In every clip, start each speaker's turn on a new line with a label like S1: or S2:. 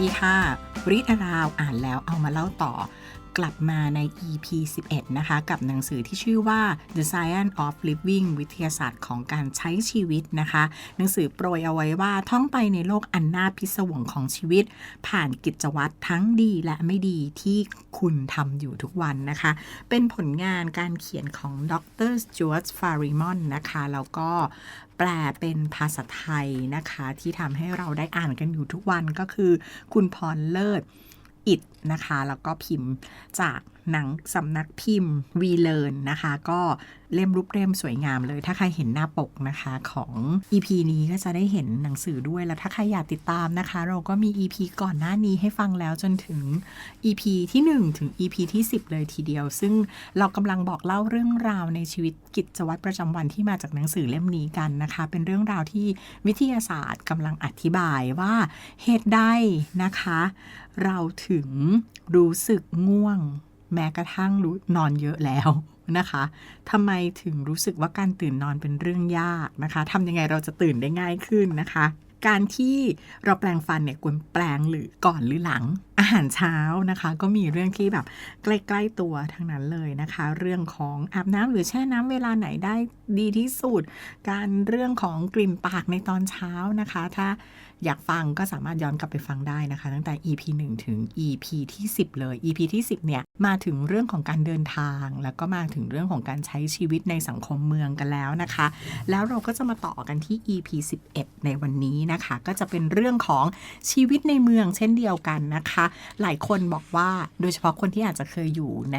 S1: ดีค่ะริดอาราวอ่านแล้วเอามาเล่าต่อ กลับมาใน EP 11 นะคะ กับหนังสือที่ชื่อว่า The Science of Living วิทยาศาสตร์ของการใช้ชีวิตนะคะ หนังสือโปรยเอาไว้ว่าท่องไปในโลกอันน่าพิศวงของชีวิต ผ่านกิจวัตรทั้งดีและไม่ดีที่คุณทำอยู่ทุกวันนะคะ เป็นผลงานการเขียนของดรสจวตฟาริมอนนะคะ แล้วก็แปลเป็นภาษาไทยนะคะ ที่ทำให้เราได้อ่านกันอยู่ทุกวันก็คือ คุณพรเลิศ อิดนะคะ แล้วก็พิมพ์จาก หนังสำนักพิมพ์วีเลนนะคะ ก็เล่มรูปเล่มสวยงามเลย ถ้าใครเห็นหน้าปกนะคะของ EP นี้ก็จะได้เห็นหนังสือด้วย แล้วถ้าใครอยากติดตามนะคะ เราก็มี EP ก่อนหน้านี้ให้ฟังแล้วจนถึง EP ที่ 1 ถึง EP ที่ 10 เลยทีเดียว ซึ่งเรากำลังบอกเล่าเรื่องราวในชีวิตกิจวัตรประจำวันที่มาจากหนังสือเล่มนี้กันนะคะ เป็นเรื่องราวที่วิทยาศาสตร์กำลังอธิบายว่าเหตุใดนะคะ เราถึงรู้สึกง่วง แม้กระทั่งรู้นอนเยอะแล้วนะคะทำไมถึงรู้สึกว่าการตื่นนอนเป็นเรื่องยากนะคะทำยังไงเราจะตื่นได้ง่ายขึ้นนะคะ การที่เราแปลงฟันเนี่ยควรแปลงหรือก่อนหรือหลัง อาหารเช้านะคะ ก็มีเรื่องที่แบบใกล้ๆตัวทั้งนั้นเลยนะคะ เรื่องของอาบน้ำหรือแช่น้ำเวลาไหนได้ดีที่สุด การเรื่องของกลิ่นปากในตอนเช้านะคะ ถ้า อยากฟังก็สามารถย้อนกลับไปฟังได้นะคะ ตั้งแต่ EP 1 ถึง EP ที่ 10 เลย EP ที่ 10 เนี่ย มาถึงเรื่องของการเดินทาง แล้วก็มาถึงเรื่องของการใช้ชีวิตในสังคมเมืองกันแล้วนะคะ แล้วเราก็จะมาต่อกันที่ EP 11 ในวันนี้นะคะ ก็จะเป็นเรื่องของชีวิตในเมืองเช่นเดียวกันนะคะ หลายคนบอกว่าโดยเฉพาะคนที่อาจจะเคยอยู่ใน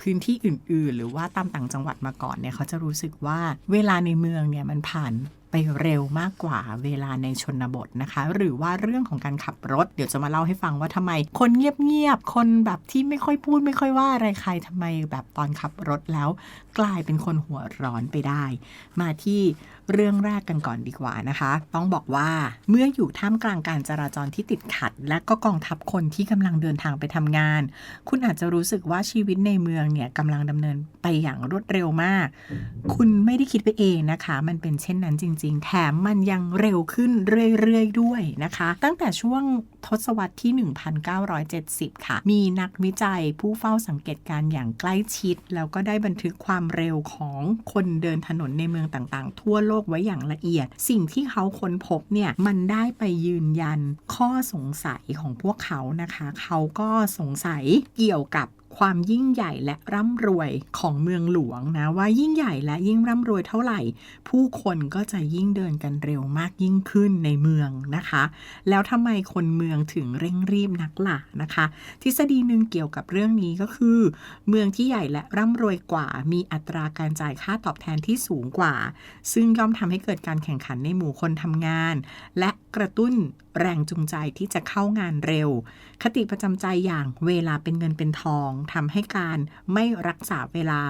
S1: พื้นที่อื่น ๆ หรือว่าตามต่างจังหวัดมาก่อนเนี่ยเขาจะรู้สึกว่าเวลาในเมืองเนี่ยมันผ่าน ไปเร็วมากกว่าเวลาในชนบทนะคะ หรือว่าเรื่องของการขับรถ เดี๋ยวจะมาเล่าให้ฟังว่าทำไม คนเงียบๆคนแบบที่ไม่ค่อยพูดไม่ค่อยว่าอะไรใครทำไมแบบตอนขับรถแล้ว กลายเป็นคนหัวร้อนไปได้ มาที่เรื่องแรกกันก่อนดีกว่านะคะ ต้องบอกว่าเมื่ออยู่ท่ามกลางการจราจรที่ติดขัด และก็กองทัพคนที่กำลังเดินทางไปทำงาน คุณอาจจะรู้สึกว่าชีวิตในเมืองเนี่ยกำลังดำเนินไปอย่างรวดเร็วมาก คุณไม่ได้คิดไปเองนะคะ มันเป็นเช่นนั้นจริงๆ แถมมันยังเร็วขึ้นเรื่อย ๆ ด้วยนะคะ ตั้งแต่ช่วงทศวรรษที่ 1970 ค่ะ มีนักวิจัยผู้เฝ้าสังเกตการ์อย่างใกล้ชิด แล้วก็ได้บันทึกความเร็วของคนเดินถนนในเมืองต่างๆ ทั่วโลกไว้อย่างละเอียด สิ่งที่เขาค้นพบเนี่ย มันได้ไปยืนยันข้อสงสัยของพวกเขานะคะ เขาก็สงสัยเกี่ยวกับ ความยิ่งใหญ่และร่ำรวยของเมืองหลวงนะว่ายิ่งใหญ่และยิ่งร่ำรวยเท่าไหร่ ผู้คนก็จะยิ่งเดินกันเร็วมากยิ่งขึ้นในเมืองนะคะ แล้วทำไมคนเมืองถึงเร่งรีบนักล่ะนะคะ ทฤษฎีหนึ่งเกี่ยวกับเรื่องนี้ก็คือ เมืองที่ใหญ่และร่ำรวยกว่า มีอัตราการจ่ายค่าตอบแทนที่สูงกว่า ซึ่งย่อมทำให้เกิดการแข่งขันในหมู่คนทำงาน และกระตุ้นแรงจูงใจที่จะเข้างานเร็ว คติประจำใจอย่างเวลาเป็นเงินเป็นทองทำให้การไม่รักษาเวลา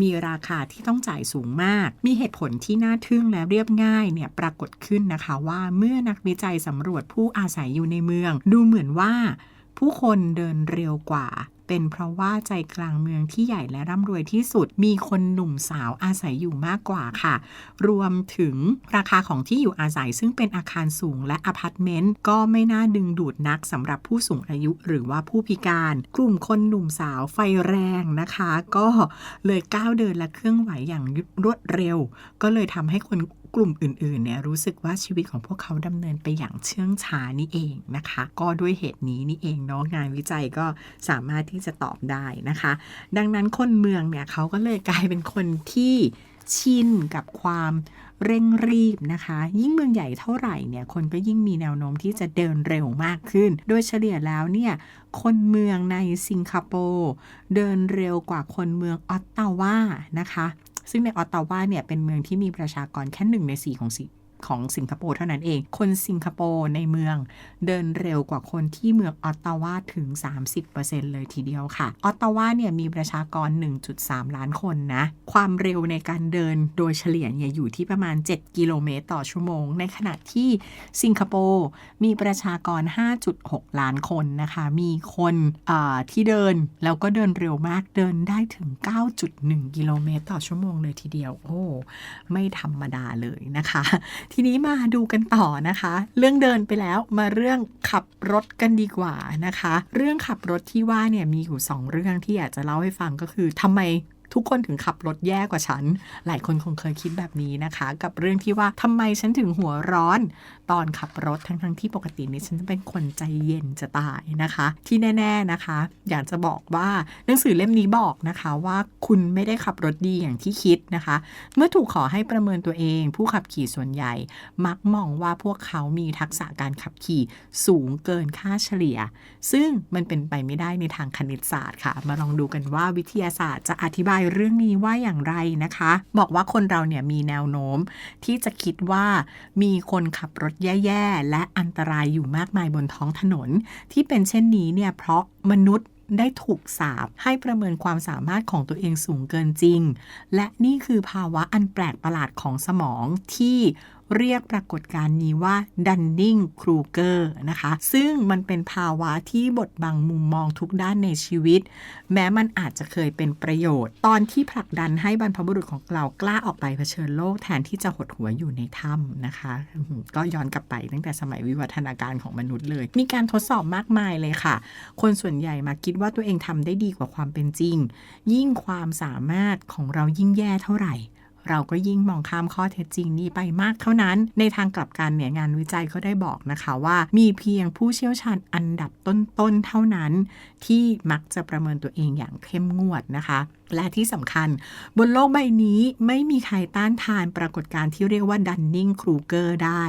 S1: มีราคาที่ต้องจ่ายสูงมาก มีเหตุผลที่น่าทึ่งและเรียบง่ายเนี่ยปรากฏขึ้นนะคะว่าเมื่อนักวิจัยสำรวจผู้อาศัยอยู่ในเมือง ดูเหมือนว่าผู้คนเดินเร็วกว่า เป็นเพราะว่าใจกลางเมืองที่ใหญ่และร่ำรวยที่สุด มีคนหนุ่มสาวอาศัยอยู่มากกว่าค่ะ รวมถึงราคาของที่อยู่อาศัยซึ่งเป็นอาคารสูงและอพาร์ตเมนต์ก็ไม่น่าดึงดูดนักสำหรับผู้สูงอายุหรือว่าผู้พิการ กลุ่มคนหนุ่มสาวไฟแรงนะคะ ก็เลยก้าวเดินและเคลื่อนไหวอย่างรวดเร็ว ก็เลยทำให้คน กลุ่มอื่นๆเนี่ยรู้สึกว่าชีวิตของพวกเขาดำเนินไปอย่างเชื่องช้านี่เองนะคะ ก็ด้วยเหตุนี้นี่เองเนาะงานวิจัยก็สามารถที่จะตอบได้นะคะ ดังนั้นคนเมืองเนี่ยเขาก็เลยกลายเป็นคนที่ชินกับความเร่งรีบนะคะ ยิ่งเมืองใหญ่เท่าไหร่เนี่ยคนก็ยิ่งมีแนวโน้มที่จะเดินเร็วมากขึ้น โดยเฉลี่ยแล้วเนี่ยคนเมืองในสิงคโปร์เดินเร็วกว่าคนเมืองออตตาวานะคะ ซึ่งในออตตาวาเนี่ยเป็นเมืองที่มีประชากรแค่หนึ่งในสี่ของสิ ของสิงคโปร์เท่านั้นเอง คนสิงคโปร์ในเมืองเดินเร็วกว่าคนที่เมืองออตตาวาถึง 30%เลยทีเดียวค่ะ ออตตาวาเนี่ยมีประชากร 1.3 ล้านคนนะ ความเร็วในการเดินโดยเฉลี่ยเนี่ยอยู่ที่ประมาณ 7 กิโลเมตรต่อชั่วโมง ในขณะที่สิงคโปร์มีประชากร 5.6 ล้านคนนะคะ มีคนที่เดินแล้วก็เดินเร็วมากเดินได้ถึง 9.1 กิโลเมตรต่อชั่วโมงเลยทีเดียว โอ้ ไม่ธรรมดาเลยนะคะทีนี้มาดูกันต่อนะคะ เรื่องเดินไปแล้วมาเรื่องขับรถกันดีกว่านะคะ เรื่องขับรถที่ว่าเนี่ยมีอยู่สองเรื่องที่อยากจะเล่าให้ฟังก็คือทำไม ทุกคนถึงขับรถแย่กว่าฉัน หลายคนคงเคยคิดแบบนี้นะคะ กับเรื่องที่ว่าทำไมฉันถึงหัวร้อน ตอนขับรถทั้งๆทที่ปกตินี่ฉันจะเป็นคนใจเย็นจะตายนะคะ ที่แน่ ๆนะคะ อยากจะบอกว่าหนังสือเล่มนี้บอกนะคะว่าคุณไม่ได้ขับรถดีอย่างที่คิดนะคะ เมื่อถูกขอให้ประเมินตัวเอง ผู้ขับขี่ส่วนใหญ่ มักมองว่าพวกเขามีทักษะการขับขี่สูงเกินค่าเฉลี่ย ซึ่งมันเป็นไปไม่ได้ในทางคณิตศาสตร์ค่ะ มาลองดูกันว่าวิทยาศาสตร์จะอธิบายเรื่องนี้ว่าอย่างไรนะคะ บอกว่าคนเราเนี่ยมีแนวโน้ม ที่จะคิดว่ามีคนขับรถแย่ๆ และอันตรายอยู่มากมายบนท้องถนน ที่เป็นเช่นนี้เนี่ยเพราะมนุษย์ได้ถูกสาบให้ประเมินความสามารถของตัวเองสูงเกินจริง และนี่คือภาวะอันแปลกประหลาดของสมองที่ เรียกปรากฏการณ์นี้ว่าดันนิงครูเกอร์นะคะ ซึ่งมันเป็นภาวะที่บดบังมุมมองทุกด้านในชีวิต แม้มันอาจจะเคยเป็นประโยชน์ ตอนที่ผลักดันให้บรรพบุรุษของเรากล้าออกไปเผชิญโลกแทนที่จะหดหัวอยู่ในถ้ำนะคะ ก็ย้อนกลับไปตั้งแต่สมัยวิวัฒนาการของมนุษย์เลย มีการทดสอบมากมายเลยค่ะ คนส่วนใหญ่มาคิดว่าตัวเองทำได้ดีกว่าความเป็นจริง ยิ่งความสามารถของเรายิ่งแย่เท่าไหร่ เราก็ยิ่งมองข้ามข้อเท็จจริงนี้ไปมากเท่านั้น ในทางกลับกันเนี่ยงานวิจัยก็ได้บอกนะคะว่า มีเพียงผู้เชี่ยวชาญอันดับต้นๆเท่านั้น ที่มักจะประเมินตัวเองอย่างเข้มงวดนะคะ และที่สำคัญ บนโลกใบนี้ไม่มีใครต้านทานปรากฏการณ์ที่เรียกว่าดันนิงครูเกอร์ได้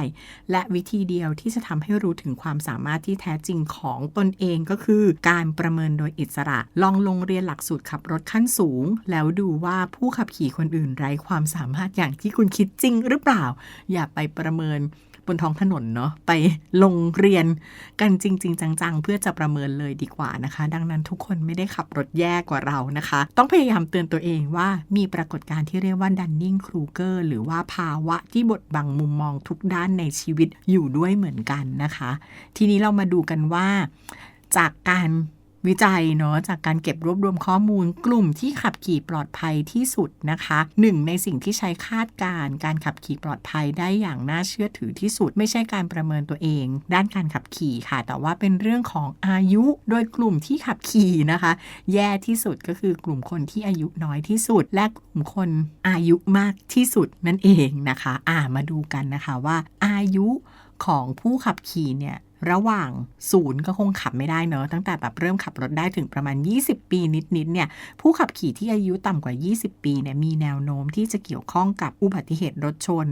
S1: และวิธีเดียวที่จะทำให้รู้ถึงความสามารถที่แท้จริงของตนเองก็คือ การประเมินโดยอิสระ ลองลงเรียนหลักสูตรขับรถขั้นสูง แล้วดูว่าผู้ขับขี่คนอื่นไร้ความสามารถอย่างที่คุณคิดจริงหรือเปล่า อย่าไปประเมิน บนท้องถนนเนาะไปลงเรียนกันจริง ๆ จัง ๆ เพื่อจะประเมินเลยดีกว่านะคะ ดังนั้นทุกคนไม่ได้ขับรถแย่กว่าเรานะคะ ต้องพยายามเตือนตัวเองว่ามีปรากฏการณ์ที่เรียกว่าดันนิงครูเกอร์หรือว่าภาวะที่บดบังมุมมองทุกด้านในชีวิตอยู่ด้วยเหมือนกันนะคะ ทีนี้เรามาดูกันว่าจากการ วิจัยเนาะจากการเก็บรวบรวมข้อมูลกลุ่มที่ขับขี่ปลอดภัยที่สุดนะคะหนึ่งในสิ่งที่ใช้คาดการณ์การขับขี่ปลอดภัยได้อย่างน่าเชื่อถือที่สุด ไม่ใช่การประเมินตัวเอง ด้านการขับขี่ค่ะ แต่ว่าเป็นเรื่องของอายุโดยกลุ่มที่ขับขี่นะคะ แย่ที่สุดก็คือกลุ่มคนที่อายุน้อยที่สุด และกลุ่มคนอายุมากที่สุดนั่นเองนะคะ อ่ามาดูกันนะคะว่าอายุของผู้ขับขี่เนี่ย ระหว่างศูนย์ก็คงขับไม่ได้เนอะตั้งแต่แบบเริ่มขับรถได้ถึงประมาณ 20 ปีนิดๆเนี่ยผู้ขับขี่ที่อายุต่ำกว่า 20 ปีเนี่ยมีแนวโน้มที่จะเกี่ยวข้องกับอุบัติเหตุรถชน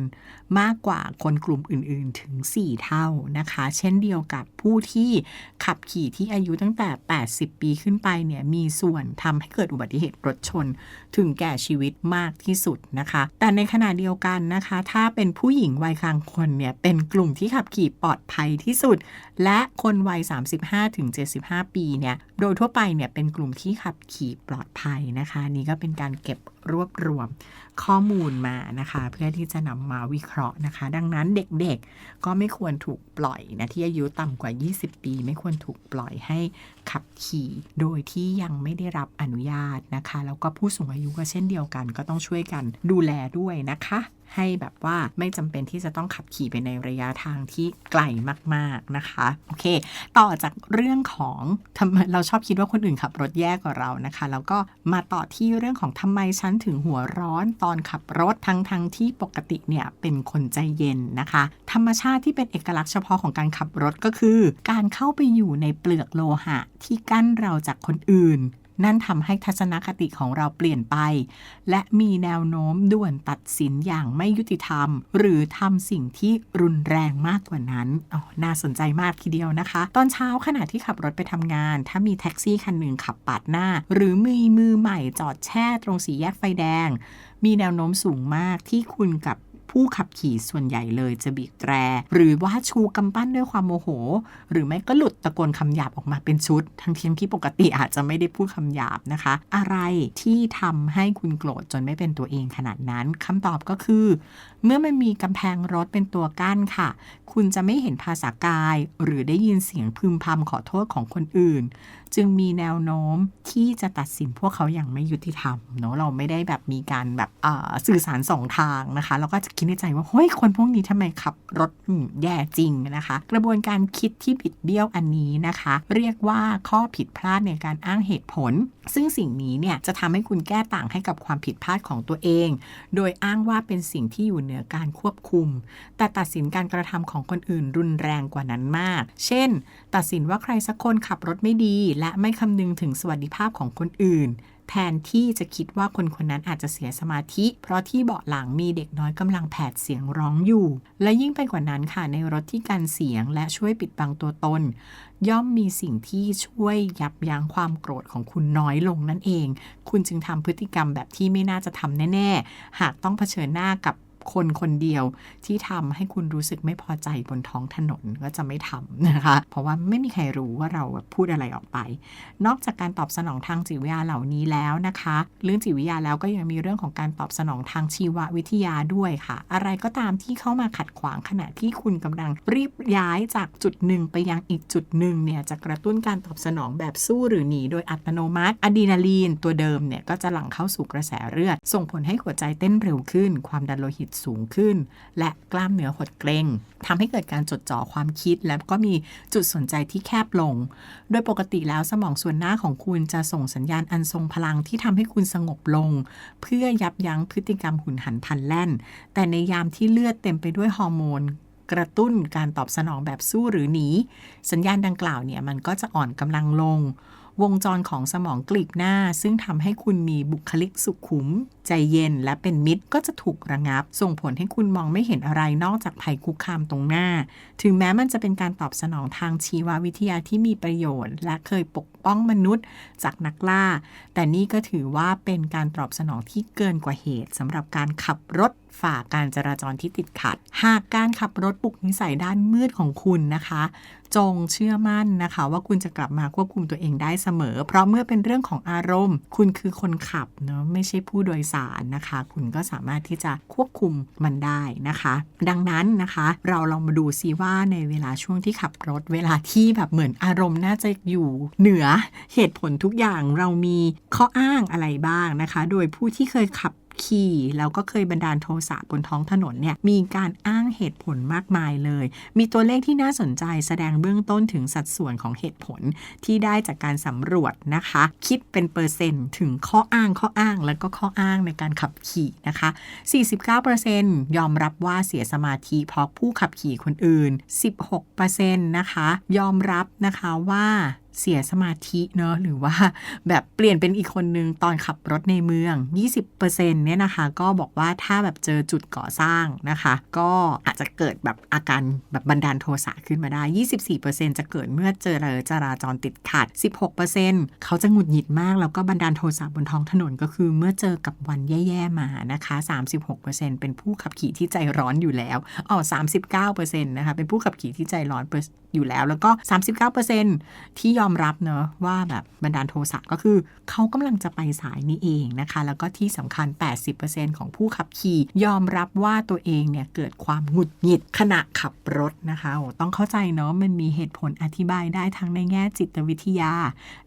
S1: มากกว่าคนกลุ่มอื่นๆถึง 4 เท่านะคะ เช่นเดียวกับผู้ที่ขับขี่ที่อายุตั้งแต่ 80 ปีขึ้นไปเนี่ยมีส่วนทำให้เกิดอุบัติเหตุรถชน ถึงแก่ชีวิตมากที่สุดนะคะ แต่ในขณะเดียวกันนะคะ ถ้าเป็นผู้หญิงวัยกลางคนเนี่ยเป็นกลุ่มที่ขับขี่ปลอดภัยที่สุดและคนวัย 35-75 ปีเนี่ยโดยทั่วไปเนี่ยเป็นกลุ่มที่ขับขี่ปลอดภัยนะคะ นี่ก็เป็นการเก็บรวบรวมข้อมูลมานะคะ เพื่อที่จะนำมาวิเคราะห์นะคะ ดังนั้นเด็กๆก็ไม่ควรถูกปล่อยนะที่อายุต่ำกว่า 20 ปี ไม่ควรถูกปล่อยให้ขับขี่ โดยที่ยังไม่ได้รับอนุญาตนะคะ แล้วก็ผู้สูงอายุก็เช่นเดียวกัน ก็ต้องช่วยกันดูแลด้วยนะคะ ให้แบบว่าไม่จำเป็นที่จะต้องขับขี่ไปในระยะทางที่ไกลมาก ๆนะคะโอเค ต่อจากเรื่องของทำไมเราชอบคิดว่าคนอื่นขับรถแย่กว่าเรานะคะ แล้วก็มาต่อที่เรื่องของทำไมฉันถึงหัวร้อนตอนขับรถทั้งทั้งที่ปกติเนี่ยเป็นคนใจเย็นนะคะ ธรรมชาติที่เป็นเอกลักษณ์เฉพาะของการขับรถก็คือ การเข้าไปอยู่ในเปลือกโลหะที่กั้นเราจากคนอื่น นั่นทำให้ทัศนคติของเราเปลี่ยนไป และมีแนวโน้มด่วนตัดสินอย่างไม่ยุติธรรม หรือทำสิ่งที่รุนแรงมากกว่านั้นอ๋อน่าสนใจมากทีเดียวนะคะ ตอนเช้าขณะที่ขับรถไปทำงาน ถ้ามีแท็กซี่คันหนึ่งขับปาดหน้า หรือมีมือใหม่จอดแช่ตรงสีแยกไฟแดง มีแนวโน้มสูงมากที่คุณกับ ผู้ขับขี่ส่วนใหญ่เลยจะบีบแตร หรือว่าชูกำปั้นด้วยความโมโห หรือไม่ก็หลุดตะโกนคำหยาบออกมาเป็นชุด ทั้งที่ที่ปกติอาจจะไม่ได้พูดคำหยาบนะคะ อะไรที่ทำให้คุณโกรธจนไม่เป็นตัวเองขนาดนั้นคำตอบก็คือ เมื่อมันมีกำแพงรถเป็นตัวกั้นค่ะ คุณจะไม่เห็นภาษากาย หรือได้ยินเสียงพึมพำขอโทษของคนอื่น จึงมีแนวโน้มที่จะตัดสินพวกเขาอย่างไม่ยุติธรรมเนาะเราไม่ได้แบบมีการแบบสื่อสารสองทางนะคะแล้วก็จะคิดในใจว่าเฮ้ยคนพวกนี้ทำไมขับรถแย่จริงนะคะ กระบวนการคิดที่บิดเบี้ยวอันนี้นะคะ เรียกว่าข้อผิดพลาดในการอ้างเหตุผล ซึ่งสิ่งนี้เนี่ยจะทำให้คุณแก้ต่างให้กับความผิดพลาดของตัวเอง โดยอ้างว่าเป็นสิ่งที่อยู่เหนือการควบคุม แต่ตัดสินการกระทำของคนอื่นรุนแรงกว่านั้นมาก เช่น ตัดสินว่าใครสักคนขับรถไม่ดี และไม่คำนึงถึงสวัสดิภาพของคนอื่น แทนที่จะคิดว่าคนคนนั้นอาจจะเสียสมาธิ เพราะที่เบาะหลังมีเด็กน้อยกำลังแผดเสียงร้องอยู่ และยิ่งไปกว่านั้นค่ะในรถที่กันเสียงและช่วยปิดบังตัวตน ย่อมมีสิ่งที่ช่วยยับยั้งความโกรธของคุณน้อยลงนั่นเอง คุณจึงทำพฤติกรรมแบบที่ไม่น่าจะทำแน่ ๆ หากต้องเผชิญหน้ากับ คนคนเดียวที่ทำให้คุณรู้สึกไม่พอใจบนท้องถนนก็จะไม่ทำนะคะ เพราะว่าไม่มีใครรู้ว่าเราพูดอะไรออกไป นอกจากการตอบสนองทางจิตวิทยาเหล่านี้แล้วนะคะ เรื่องจิตวิทยาแล้วก็ยังมีเรื่องของการตอบสนองทางชีววิทยาด้วยค่ะ อะไรก็ตามที่เข้ามาขัดขวางขณะที่คุณกำลังรีบย้ายจากจุดหนึ่งไปยังอีกจุดหนึ่งเนี่ยจะกระตุ้นการตอบสนองแบบสู้หรือหนีโดยอัตโนมัติอะดรีนาลีนตัวเดิมเนี่ยก็จะหลั่งเข้าสู่กระแสเลือด ส่งผลให้หัวใจเต้นเร็วขึ้น ความดันโลหิตสูงขึ้น และกล้ามเนื้อหดเกร็งทำให้เกิดการจดจ่อความคิดและก็มีจุดสนใจที่แคบลง โดยปกติแล้วสมองส่วนหน้าของคุณจะส่งสัญญาณอันทรงพลังที่ทำให้คุณสงบลง เพื่อยับยั้งพฤติกรรมหุนหันพลันแล่น แต่ในยามที่เลือดเต็มไปด้วยฮอร์โมนกระตุ้นการตอบสนองแบบสู้หรือหนี สัญญาณดังกล่าวเนี่ยมันก็จะอ่อนกำลังลง วงจรของสมองกลีบหน้า ซึ่งทำให้คุณมีบุคลิกสุขุม ใจเย็นและเป็นมิตรก็จะถูกระงับ ส่งผลให้คุณมองไม่เห็นอะไรนอกจากภัยคุกคามตรงหน้า ถึงแม้มันจะเป็นการตอบสนองทางชีววิทยาที่มีประโยชน์ และเคยปกป้องมนุษย์จากนักล่า แต่นี่ก็ถือว่าเป็นการตอบสนองที่เกินกว่าเหตุสำหรับการขับรถ ฝ่าการจราจรที่ติดขัด หากการขับรถปลุกนิสัยด้านมืดของคุณนะคะ จงเชื่อมั่นนะคะ ว่าคุณจะกลับมาควบคุมตัวเองได้เสมอ เพราะเมื่อเป็นเรื่องของอารมณ์ คุณคือคนขับเนาะไม่ใช่ผู้โดยสารนะคะ คุณก็สามารถที่จะควบคุมมันได้นะคะ ดังนั้นนะคะ เราลองมาดูซิว่าในเวลาช่วงที่ขับรถ เวลาที่แบบเหมือนอารมณ์น่าจะอยู่เหนือเหตุผลทุกอย่างเรามีข้ออ้างอะไรบ้างนะคะ โดยผู้ที่เคยขับ ขี่แล้วก็เคยบันดาลโทสะบนท้องถนนเนี่ยมีการอ้างเหตุผลมากมายเลย มีตัวเลขที่น่าสนใจแสดงเบื้องต้นถึงสัดส่วนของเหตุผลที่ได้จากการสำรวจนะคะ คิดเป็นเปอร์เซ็นต์ถึงข้ออ้างข้ออ้างแล้วก็ข้ออ้างในการขับขี่นะคะ 49%ยอมรับว่าเสียสมาธิเพราะผู้ขับขี่คนอื่น 16%นะคะ ยอมรับนะคะว่าเสียสมาธิเนอะหรือว่าแบบเปลี่ยนเป็นอีกคนนึงตอนขับรถในเมือง 20%เนี่ยนะคะ ก็บอกว่าถ้าแบบเจอจุดก่อสร้างนะคะ ก็อาจจะเกิดแบบอาการแบบบันดาลโทสะขึ้นมาได้ 24%จะเกิดเมื่อเจอเรจราจรติดขัด 16%เขาจะหงุดหงิดมาก แล้วก็บันดาลโทสะบนท้องถนนก็คือเมื่อเจอกับวันแย่ๆมานะคะ 36%เป็นผู้ขับขี่ที่ใจร้อนอยู่แล้วอ๋อ39%นะคะเป็นผู้ขับขี่ที่ใจร้อนอยู่แล้ว แล้วก็ 39%ที่ยอมรับเนอะว่าแบบบันดาลโทสะก็คือ เขากำลังจะไปสายนี้เองนะคะ แล้วก็ที่สำคัญ 80%ของผู้ขับขี่ ยอมรับว่าตัวเองเนี่ยเกิดความหงุดหงิดขณะขับรถนะคะโอ้ต้องเข้าใจเนาะมันมีเหตุผลอธิบายได้ทั้งในแง่จิตวิทยา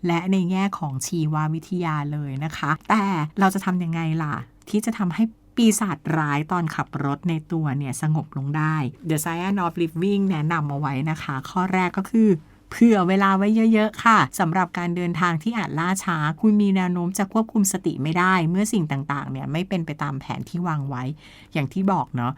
S1: และในแง่ของชีววิทยาเลยนะคะ แต่เราจะทำยังไงล่ะ ที่จะทำให้ปีศาจร้ายตอนขับรถในตัวเนี่ย สงบลงได้ The Science of Living แนะนำเอาไว้นะคะ ข้อแรกก็คือ เผื่อเวลาไว้เยอะๆ ค่ะสำหรับการเดินทางที่อาจล่าช้า คุณมีแนวโน้มจะควบคุมสติไม่ได้ เมื่อสิ่งต่างๆ เนี่ยไม่เป็นไปตามแผนที่วางไว้ อย่างที่บอกเนาะ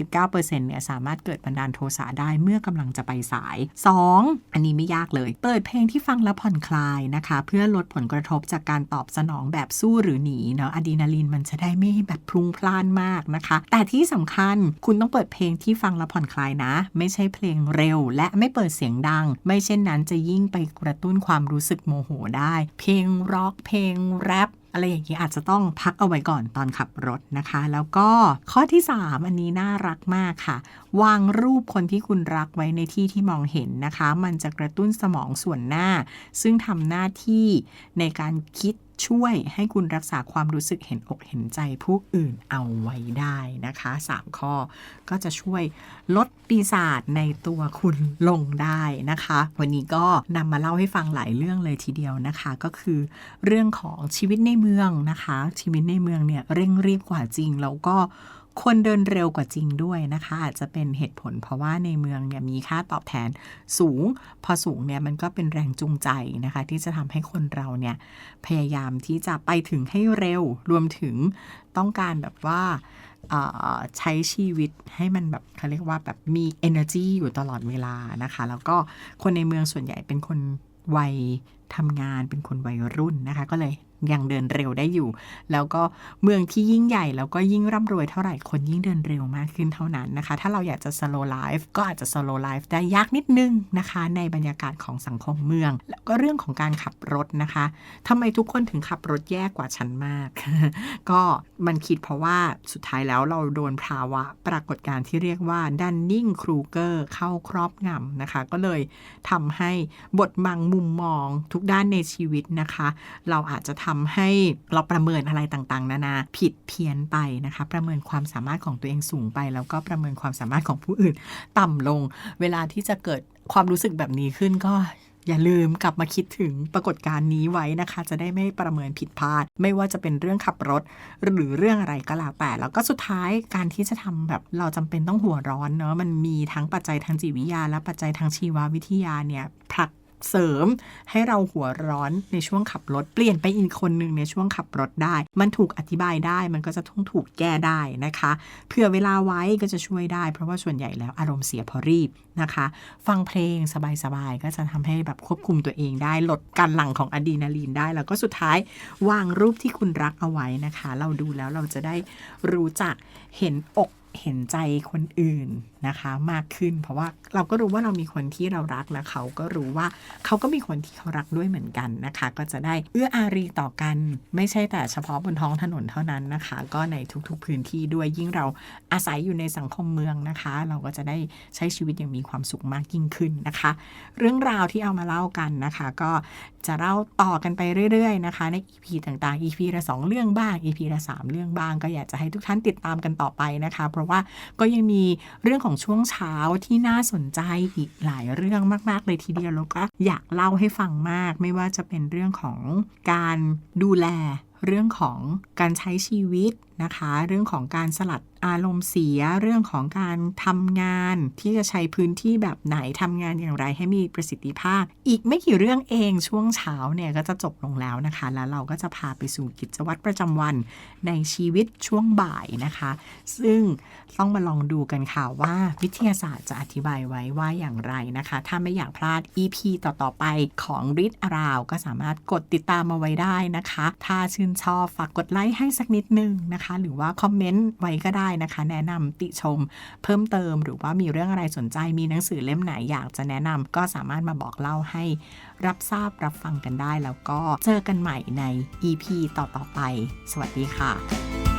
S1: 39%เนี่ยสามารถเกิดบันดาลโทสะได้เมื่อกำลังจะไปสาย 2. อันนี้ไม่ยากเลย เปิดเพลงที่ฟังแล้วผ่อนคลายนะคะ เพื่อลดผลกระทบจากการตอบสนองแบบสู้หรือหนีเนาะอะดรีนาลีนมันจะได้ไม่แบบพลุงพล่านมากนะคะ แต่ที่สำคัญคุณต้องเปิดเพลงที่ฟังแล้วผ่อนคลายนะ ไม่ใช่เพลงเร็ว และไม่เปิดเสียงดัง ไม่เช่นนั้นจะยิ่งไปกระตุ้นความรู้สึกโมโหได้ เพลงร็อกเพลงแรปอะไรอย่างนี้อาจจะต้องพักเอาไว้ก่อนตอนขับรถนะคะ แล้วก็ข้อที่ 3 อันนี้น่ารักมากค่ะ วางรูปคนที่คุณรักไว้ในที่ที่มองเห็นนะคะ มันจะกระตุ้นสมองส่วนหน้า ซึ่งทำหน้าที่ในการคิด ช่วยให้คุณรักษาความรู้สึกเห็นอกเห็นใจผู้อื่นเอาไว้ได้นะคะ 3 ข้อก็จะช่วยลดปีศาจในตัวคุณลงได้นะคะ วันนี้ก็นำมาเล่าให้ฟังหลายเรื่องเลยทีเดียวนะคะ ก็คือเรื่องของชีวิตในเมืองนะคะ ชีวิตในเมืองเนี่ยเร่งรีบกว่าจริงแล้วก็ คนเดินเร็วกว่าจริงด้วยนะคะ อาจจะเป็นเหตุผลเพราะว่าในเมืองเนี่ยมีค่าตอบแทนสูง พอสูงเนี่ยมันก็เป็นแรงจูงใจนะคะ ที่จะทำให้คนเราเนี่ยพยายามที่จะไปถึงให้เร็วรวมถึงต้องการแบบว่าใช้ชีวิตให้มันแบบเขาเรียกว่าแบบมี energy อยู่ตลอดเวลานะคะ แล้วก็คนในเมืองส่วนใหญ่เป็นคนวัยทำงานเป็นคนวัยรุ่นนะคะ ก็เลย ยังเดินเร็วได้อยู่ แล้วก็เมืองที่ยิ่งใหญ่แล้วก็ยิ่งร่ำรวยเท่าไหร่คนยิ่งเดินเร็วมากขึ้นเท่านั้นนะคะ ถ้าเราอยากจะ slow life ก็อาจจะ slow life ได้ยากนิดนึงนะคะ ในบรรยากาศของสังคมเมือง แล้วก็เรื่องของการขับรถนะคะทำไมทุกคนถึงขับรถแย่กว่าฉันมาก ก็มันคิดเพราะว่าสุดท้ายแล้วเราโดนภาวะปรากฏการณ์ที่เรียกว่าดันนิงครูเกอร์เข้าครอบงำนะคะ ก็เลยทำให้บทบังมุมมองทุกด้านในชีวิตนะคะ เราอาจจะทำให้เราประเมินอะไรต่างๆ นานาผิดเพี้ยนไปนะคะ ประเมินความสามารถของตัวเองสูงไป แล้วก็ประเมินความสามารถของผู้อื่น ต่ำลง เวลาที่จะเกิดความรู้สึกแบบนี้ขึ้นก็อย่าลืมกลับมาคิดถึงปรากฏการณ์นี้ไว้นะคะ จะได้ไม่ประเมินผิดพลาด ไม่ว่าจะเป็นเรื่องขับรถ หรือเรื่องอะไรก็แล้วแต่ แล้วก็สุดท้ายการที่จะทำแบบเราจำเป็นต้องหัวร้อนเนอะมันมีทั้งปัจจัยทางจิตวิทยา และปัจจัยทางชีววิทยาเนี่ยผลัก เสริม ให้เราหัวร้อนในช่วงขับรถ เปลี่ยนไปอีกคนหนึ่งในช่วงขับรถได้ มันถูกอธิบายได้ มันก็จะต้องถูกแก้ได้นะคะเผื่อเวลาไว้ก็จะช่วยได้ เพราะว่าส่วนใหญ่แล้วอารมณ์เสียเพราะรีบนะคะ ฟังเพลงสบายๆก็จะทำให้แบบควบคุมตัวเองได้ลดการหลั่งของอะดรีนาลีนได้ แล้วก็สุดท้ายวางรูปที่คุณรักเอาไว้นะคะ เราดูแล้วเราจะได้รู้จักเห็นอกเห็นใจคนอื่น นะคะมากขึ้น เพราะว่าเราก็รู้ว่าเรามีคนที่เรารักและเขาก็รู้ว่าเขาก็มีคนที่เขารักด้วยเหมือนกันนะคะ ก็จะได้เอื้ออารีต่อกัน ไม่ใช่แต่เฉพาะบนท้องถนนเท่านั้นนะคะ ก็ในทุกๆพื้นที่ด้วยยิ่งเราอาศัยอยู่ในสังคมเมืองนะคะ เราก็จะได้ใช้ชีวิตอย่างมีความสุขมากยิ่งขึ้นนะคะ เรื่องราวที่เอามาเล่ากันนะคะ ก็จะเล่าต่อกันไปเรื่อยๆนะคะ ใน EP ต่างๆ EP ละ2เรื่องบ้าง EP ละ3เรื่องบ้าง ก็อยากจะให้ทุกท่านติดตามกันต่อไปนะคะ เพราะว่าก็ยังมีเรื่องของช่วงเช้าที่น่าสนใจอีกหลายเรื่องมาก ๆ เลยทีเดียวแล้วก็อยากเล่าให้ฟังมาก ไม่ว่าจะเป็นเรื่องของการดูแลเรื่องของการใช้ชีวิตนะคะ เรื่องของการสลัดอารมณ์เสีย เรื่องของการทำงานที่จะใช้พื้นที่แบบไหนทำงานอย่างไรให้มีประสิทธิภาพ อีกไม่กี่เรื่องเองช่วงเช้าเนี่ยก็จะจบลงแล้วนะคะ แล้วเราก็จะพาไปสู่กิจวัตรประจำวันในชีวิตช่วงบ่ายนะคะ ซึ่งต้องมาลองดูกันค่ะว่าวิทยาศาสตร์จะอธิบายไว้ว่าอย่างไรนะคะ ถ้าไม่อยากพลาด EP ต่อๆไปของ Read Aloud ก็สามารถกดติดตามมาไว้ได้นะคะ ถ้าชื่นชอบฝากกดไลค์ให้สักนิดนึงนะคะหรือว่าคอมเมนต์ไว้ก็ได้นะคะ แนะนำติชมเพิ่มเติม หรือว่ามีเรื่องอะไรสนใจมีหนังสือเล่มไหนอยากจะแนะนำก็สามารถมาบอกเล่าให้รับทราบรับฟังกันได้ แล้วก็เจอกันใหม่ใน EP ต่อๆไป สวัสดีค่ะ